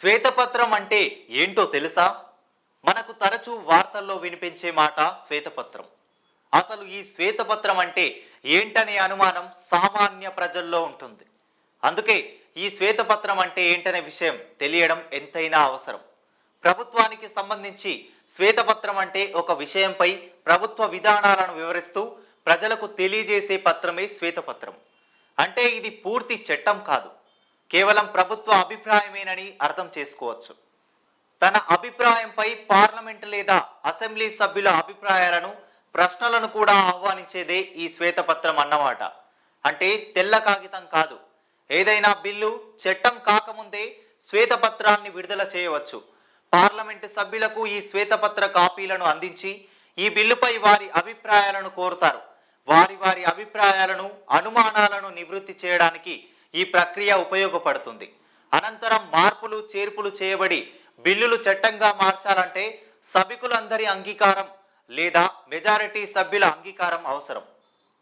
శ్వేతపత్రం అంటే ఏంటో తెలుసా? మనకు తరచూ వార్తల్లో వినిపించే మాట శ్వేతపత్రం. అసలు ఈ శ్వేతపత్రం అంటే ఏంటనే అనుమానం సామాన్య ప్రజల్లో ఉంటుంది. అందుకే ఈ శ్వేతపత్రం అంటే ఏంటనే విషయం తెలియడం ఎంతైనా అవసరం. ప్రభుత్వానికి సంబంధించి శ్వేతపత్రం అంటే ఒక విషయంపై ప్రభుత్వ విధానాలను వివరిస్తూ ప్రజలకు తెలియజేసే పత్రమే శ్వేతపత్రం. అంటే ఇది పూర్తి చట్టం కాదు. కేవలం ప్రభుత్వ అభిప్రాయమేనని అర్థం చేసుకోవచ్చు. తన అభిప్రాయంపై పార్లమెంట్ లేదా అసెంబ్లీ సభ్యుల అభిప్రాయాలను ప్రశ్నలను కూడా ఆహ్వానించేదే ఈ శ్వేతపత్రం అన్నమాట. అంటే తెల్ల కాగితం కాదు. ఏదైనా బిల్లు చట్టం కాకముందే శ్వేతపత్రాన్ని విడుదల చేయవచ్చు. పార్లమెంటు సభ్యులకు ఈ శ్వేతపత్ర కాపీలను అందించి ఈ బిల్లుపై వారి అభిప్రాయాలను కోరుతారు. వారి వారి అభిప్రాయాలను అనుమానాలను నివృత్తి చేయడానికి ఈ ప్రక్రియ ఉపయోగపడుతుంది. అనంతరం మార్పులు చేర్పులు చేయబడి బిల్లులు చట్టంగా మార్చాలంటే సభికులందరి అంగీకారం లేదా మెజారిటీ సభ్యుల అంగీకారం అవసరం.